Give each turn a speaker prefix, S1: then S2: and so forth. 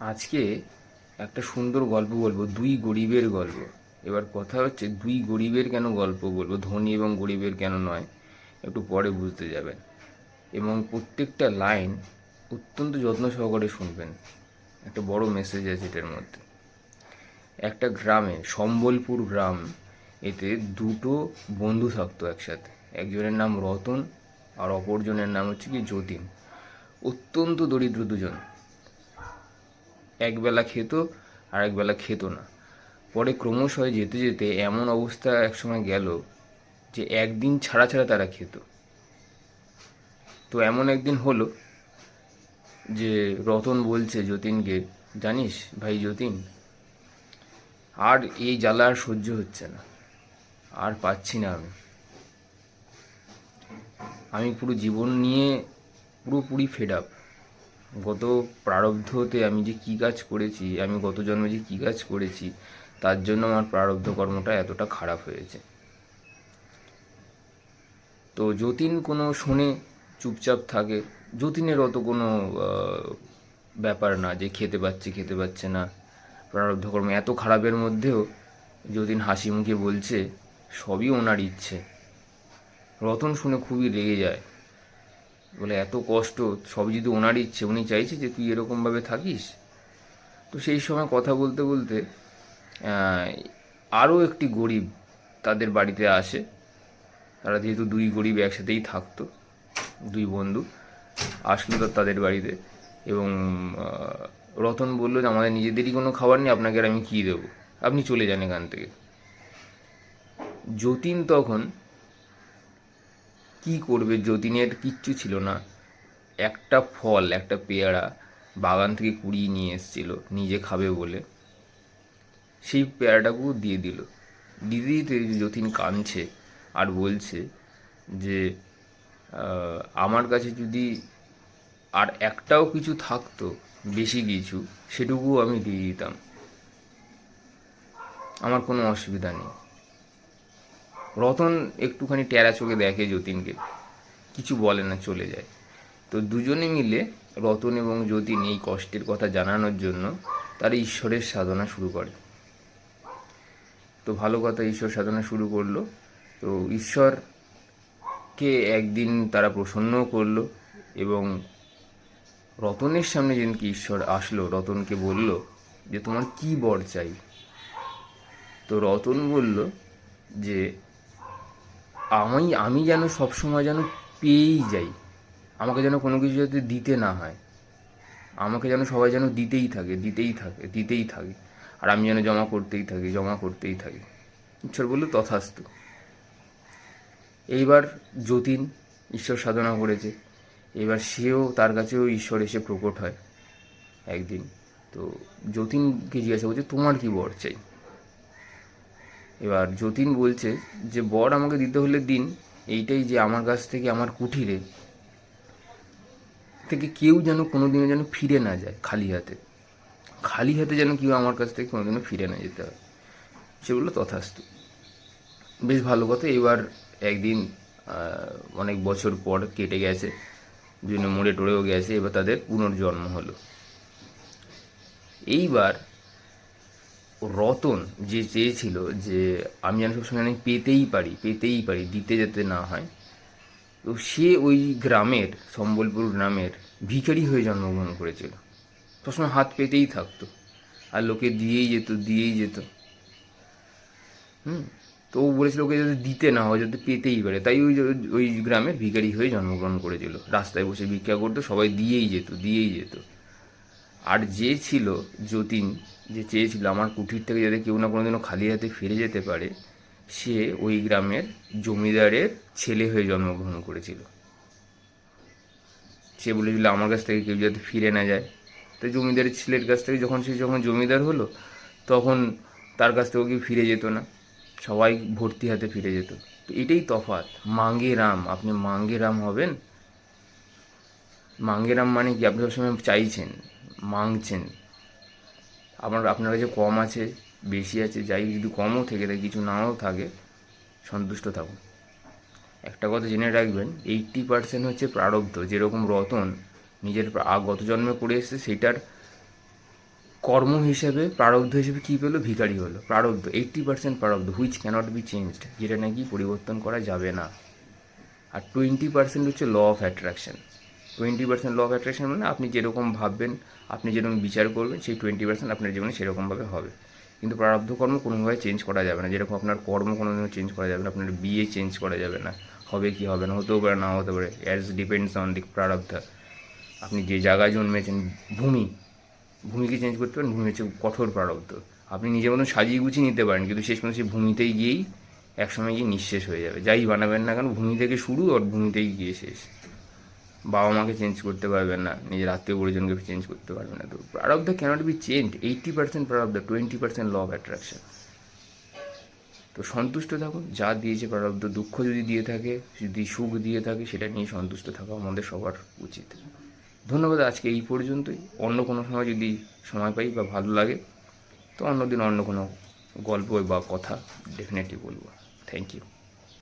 S1: আজকে একটা সুন্দর গল্প বলব, দুই গরিবের গল্প। এবার কথা হচ্ছে, দুই গরিবের কেন গল্প বলব? ধনী এবং গরিবের কেন নয়? একটু পরে বুঝতে যাবেন। এবং প্রত্যেকটা লাইন অত্যন্ত যত্ন সহকারে শুনবেন। একটা বড় মেসেজ আছে এটার মধ্যে। একটা গ্রামে, সম্বলপুর গ্রাম, এতে দুটো বন্ধু থাকতো একসাথে। একজনের নাম রতন আর অপরজনের নাম হচ্ছে কি যতীন। অত্যন্ত দরিদ্র দুজন। একবেলা খেত আর একবেলা খেত না। পরে ক্রমশ যেতে যেতে এমন অবস্থা একসময় গেল যে একদিন ছাড়া ছাড়া তারা খেত। তো এমন একদিন হলো যে রতন বলছে যতীনকে, জানিস ভাই যতীন, আর এই জ্বালা আর সহ্য হচ্ছে না, আর পাচ্ছি না আমি। আমি পুরো জীবন নিয়ে পুরোপুরি ফেড আপ গত প্রারব্ধতে আমি যে কী কাজ করেছি, আমি গত জন্মে যে কী কাজ করেছি, তার জন্য আমার প্রারব্ধ কর্মটা এতটা খারাপ হয়েছে। তো যতীন কোনো শুনে চুপচাপ থাকে, যতীনের অত কোনো ব্যাপার না যে খেতে পাচ্ছে খেতে পাচ্ছে না। প্রারব্ধ কর্ম এত খারাপের মধ্যেও যতীন হাসি মুখে বলছে, সবই ওনার ইচ্ছে। রতন শুনে খুবই রেগে যায়। বলে, এত কষ্ট সব যদি ওনার ইচ্ছে, উনি চাইছে যে তুই এরকমভাবে থাকিস? তো সেই সময় কথা বলতে বলতে আরও একটি গরিব তাদের বাড়িতে আসে। তারা যেহেতু দুই গরিব একসাথেই থাকতো, দুই বন্ধু, আসলো তাদের বাড়িতে এবং রতন বলল যে, আমাদের নিজেদেরই কোনো খাবার নেই, আপনাকে আর আমি কী দেবো? আপনি চলে যান এখান থেকে। যতীন তখন কি করবে? যতীনের কিচ্ছু ছিল না। একটা ফল, একটা পেয়ারা বাগান থেকে কুড়িয়ে নিয়ে এসেছিল, নিজে খাবে বলে। সেই পেয়ারাটাকেও দিয়ে দিল। দিতে যতীন কাঁদছে আর বলছে যে আমার কাছে যদি আর একটাও কিছু থাকতো, বেশি কিছু, সেটুকুও আমি দিয়ে দিতাম। আমার কোনো অসুবিধা নেই। রতন একটুখানি টেরা চোখে দেখে যতীনকে। কিছু বলে না, চলে যায়। তো দুজনে মিলে রতন এবং যতীন এই কষ্টের কথা জানানোর জন্য তারা ঈশ্বরের সাধনা শুরু করে। তো ভালো কথা, ঈশ্বর সাধনা শুরু করল। তো ঈশ্বরকে একদিন তারা প্রসন্নও করল এবং রতনের সামনে যেদিনকে ঈশ্বর আসলো, রতনকে বলল যে, তোমার কি বর চাই? তো রতন বলল যে আমি আমি যেন সবসময় যেন পেয়েই যাই। আমাকে যেন কোনো কিছু যাতে দিতে না হয়। আমাকে যেন সবাই যেন দিতেই থাকে দিতেই থাকে দিতেই থাকে। আর আমি যেন জমা করতেই থাকি, জমা করতেই থাকি। ঈশ্বর বলল, তথাস্তু। এইবার যতীন ঈশ্বর সাধনা করেছে। এবার সেও তার কাছেও ঈশ্বর এসে প্রকট হয় একদিন। তো যতীনকে জিজ্ঞাসা করছে, তোমার কি বর চাই? এবার যতীন বলছে যে, বর আমাকে দিতে হলে দিন, এইটাই যে আমার কাছ থেকে আমার কুঠিরে থেকে কেউ যেন কোনোদিনও যেন ফিরে না যায় খালি হাতে। খালি হাতে যেন কেউ আমার কাছ থেকে কোনো কোনোদিনও ফিরে না যেতে হয়। সে বলল, তথাস্তু। বেশ ভালো কথা, এবার একদিন অনেক বছর পর কেটে গেছে বিভিন্ন মোড়ে টোড়েও গেছে, এবার তাদের পুনর্জন্ম হলো। এইবার রতন যে চেয়েছিল যে আমি যেন সবসময় আমি পেতেই পারি পেতেই পারি, দিতে যেতে না হয়, তো সে ওই গ্রামের, সম্বলপুর গ্রামের ভিখারি হয়ে জন্মগ্রহণ করেছিল। সবসময় হাত পেতেই থাকতো, আর লোকে দিয়েই যেত দিয়েই যেত। হুম, তো ও বলেছিল ওকে যাতে দিতে না হয় যাতে পেতেই পারে, তাই ওই ওই গ্রামের ভিখারি হয়ে জন্মগ্রহণ করেছিল। রাস্তায় বসে ভিক্ষা করতো, সবাই দিয়েই যেত দিয়েই যেত। আর যে ছিল যতীন, যে চেয়েছিল আমার কুঠির থেকে যাতে কেউ না কোনোদিনও খালি হাতে ফিরে যেতে পারে, সে ওই গ্রামের জমিদারের ছেলে হয়ে জন্মগ্রহণ করেছিল। সে বলেছিল, আমার কাছ থেকে কেউ যাতে ফিরে না যায়। তো জমিদারের ছেলের কাছ থেকে যখন সে যখন জমিদার হলো, তখন তার কাছ থেকেও কেউ ফিরে যেত না। সবাই ভর্তি হাতে ফিরে যেত। তো এটাই তফাৎ। মাঙ্গে রাম। আপনি মাঙ্গে রাম হবেন? মাঙ্গে রাম মানে কি? আপনি সবসময় চাইছেন। মাংছেন। আপনার আপনার কাছে কম আছে, বেশি আছে, যাই যদি কমও থেকে থাকে, কিছু নাও থাকে, সন্তুষ্ট থাকুন। একটা কথা জেনে রাখবেন এইট্টি পার্সেন্ট হচ্ছে প্রারব্ধ। যেরকম রতন নিজের গত জন্মে করে এসেছে, সেটার কর্ম হিসেবে প্রারব্ধ হিসেবে কী পেল? ভিখারি হলো। প্রারব্ধ এইট্টি পার্সেন্ট প্রারব্ধ হুইচ ক্যানট বি চেঞ্জড যেটা নাকি পরিবর্তন করা যাবে না। আর টোয়েন্টি পার্সেন্ট হচ্ছে law of attraction twenty percent law of attraction মানে আপনি যেরকম ভাববেন, আপনি যেরকম বিচার করবেন, সেই টোয়েন্টি পার্সেন্ট আপনার জীবনে সেরকমভাবে হবে। কিন্তু প্রারব্ধ কর্ম কোনোভাবে চেঞ্জ করা যাবে না। যেরকম আপনার কর্ম কোনোদিনও চেঞ্জ করা যাবে না, আপনার বিয়ে চেঞ্জ করা যাবে না। হবে কি হবে না, হতেও পারে, না হতে পারে অ্যাজ ডিপেন্ডস অন দি প্রারব্ধ। আপনি যে জায়গায় জন্মেছেন, ভূমি। ভূমিকে চেঞ্জ করতে পারেন, ভূমি হচ্ছে কঠোর প্রারব্ধ। আপনি নিজের মতন সাজিয়ে গুছিয়ে নিতে পারেন, কিন্তু শেষ পর্যন্ত সেই ভূমিতেই গিয়েই একসময় গিয়ে নিঃশেষ হয়ে যাবে। যাই বানাবেন না কেন, ভূমি থেকে শুরু আর ভূমিতেই গিয়ে শেষ। বাবা মাকে চেঞ্জ করতে পারবেন না, নিজের আত্মীয় পরিজনকে চেঞ্জ করতে পারবেন না। তো প্রারব্ধ cannot be change eighty percent প্রারব্ধ twenty percent law of attraction তো সন্তুষ্ট থাকুন, যা দিয়েছে প্রারব্ধ দুঃখ যদি দিয়ে থাকে, যদি সুখ দিয়ে থাকে, সেটা নিয়ে সন্তুষ্ট থাকা আমাদের সবার উচিত। ধন্যবাদ আজকে এই পর্যন্তই। অন্য কোনো সময় যদি সময় পাই বা ভালো লাগে, তো অন্যদিন অন্য কোনো গল্প বা কথা ডেফিনেটলি বলব। Thank you